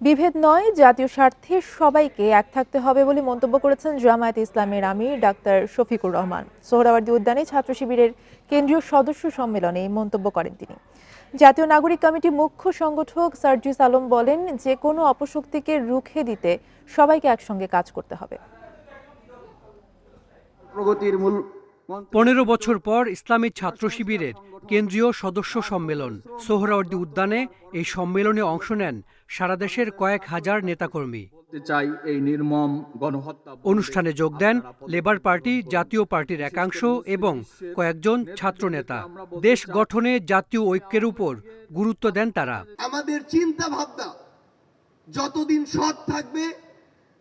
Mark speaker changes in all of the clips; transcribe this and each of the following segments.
Speaker 1: বিভেদ নয়, জাতীয় স্বার্থে সবাইকে এক থাকতে হবে বলে মন্তব্য করেছেন জামায়াত ইসলামের আমির ডাক্তার শফিকুর রহমান। সোহরাওয়ার্দী উদ্যানে ছাত্র শিবিরের কেন্দ্রীয় সদস্য সম্মেলনে মন্তব্য করেন তিনি। জাতীয় নাগরিক কমিটি মুখ্য সংগঠক সার্জিস আলম বলেন, যে কোনো অপশক্তিকে রুখে দিতে সবাইকে একসঙ্গে কাজ করতে হবে।
Speaker 2: প্রগতির মূল
Speaker 3: পনেরো বছর পর ইসলামী ছাত্র শিবিরের কেন্দ্রীয় সদস্য সম্মেলন সোহরাওয়ার্দী উদ্যানে এই সম্মেলনে অংশ নেন সারা দেশের কয়েক হাজার নেতাকর্মী।
Speaker 2: চাই এই নির্মম গণহত্যা
Speaker 3: অনুষ্ঠানে যোগ দেন লেবার পার্টি, জাতীয় পার্টির একাংশ এবং কয়েকজন ছাত্রনেতা। দেশ গঠনে জাতীয় ঐক্যের উপর গুরুত্ব দেন তারা।
Speaker 4: আমাদের চিন্তা ভাবনা যতদিন সৎ থাকবে,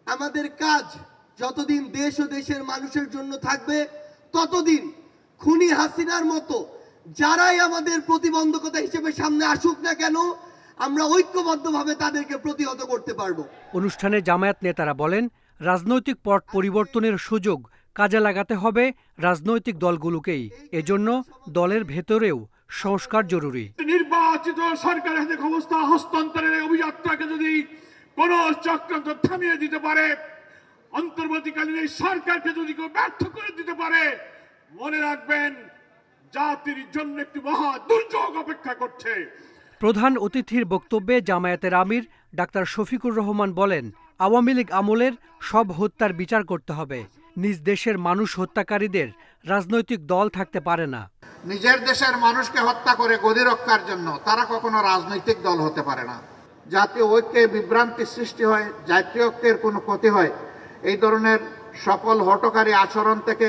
Speaker 4: আমাদের কাজ যতদিন দেশ ও দেশের মানুষের জন্য থাকবে ততদিন খুনি হাসিনার মতো যারাই আমাদের প্রতিবন্ধকতা হিসেবে সামনে আসুক না কেন আমরা ঐক্যবদ্ধভাবে তাদেরকে প্রতিহত করতে পারব।
Speaker 3: অনুষ্ঠানে জামায়াত নেতারা বলেন রাজনৈতিক পট পরিবর্তনের সুযোগ কাজে লাগাতে হবে রাজনৈতিক দলগুলোকেই। এজন্য দলের ভেতরেও সংস্কার জরুরি।
Speaker 5: নির্বাচিত সরকারের হাতে ক্ষমতা হস্তান্তরের অভিযাত্রাকে যদি কোন চক্রান্ত থামিয়ে দিতে পারে অন্তর্বর্তীকালীন এই সরকারকে যদি কেউ ব্যর্থ করে দিতে পারে মনে রাখবেন জাতির জন্য একটি মহা দুর্যোগ অপেক্ষা করছে।
Speaker 3: প্রধান অতিথির বক্তব্যে জামায়াতের আমির ডাক্তার শফিকুর রহমান বলেন আওয়ামী লীগ আমলের সব হত্যার বিচার করতে হবে। নিজ দেশের মানুষ হত্যাকারীদের রাজনৈতিক দল থাকতে পারে না।
Speaker 6: নিজের দেশের মানুষকে হত্যা করে গদি রক্ষার জন্য তারা কখনো রাজনৈতিক দল হতে পারে না। জাতীয় ঐক্যে বিভ্রান্তি সৃষ্টি হয় জাতীয় ঐক্যের কোনো ক্ষতি হয় এই ধরনের সকল হটকারী আচরণ থেকে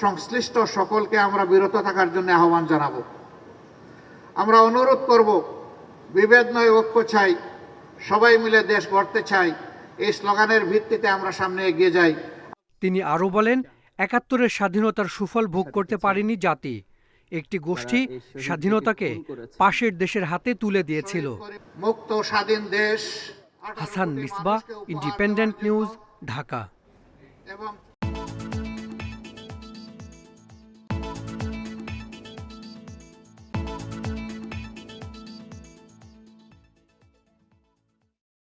Speaker 6: সংশ্লিষ্ট সকলকে আমরা বিরত থাকার জন্য আহ্বান জানাব। আমরা অনুরোধ করব বিভেদ নয় ঐক্য চাই সবাই মিলে দেশ গড়তে চাই। এই স্লোগানের ভিত্তিতে আমরা সামনে এগিয়ে যাই।
Speaker 3: তিনি আরও বলেন একাত্তরের স্বাধীনতার সুফল ভোগ করতে পারেনি জাতি। একটি গোষ্ঠী স্বাধীনতাকে পাশের দেশের হাতে তুলে দিয়েছিল।
Speaker 6: মুক্ত স্বাধীন দেশ
Speaker 3: হাসান মিসবা ইন্ডিপেন্ডেন্ট নিউজ ঢাকা।
Speaker 6: এবং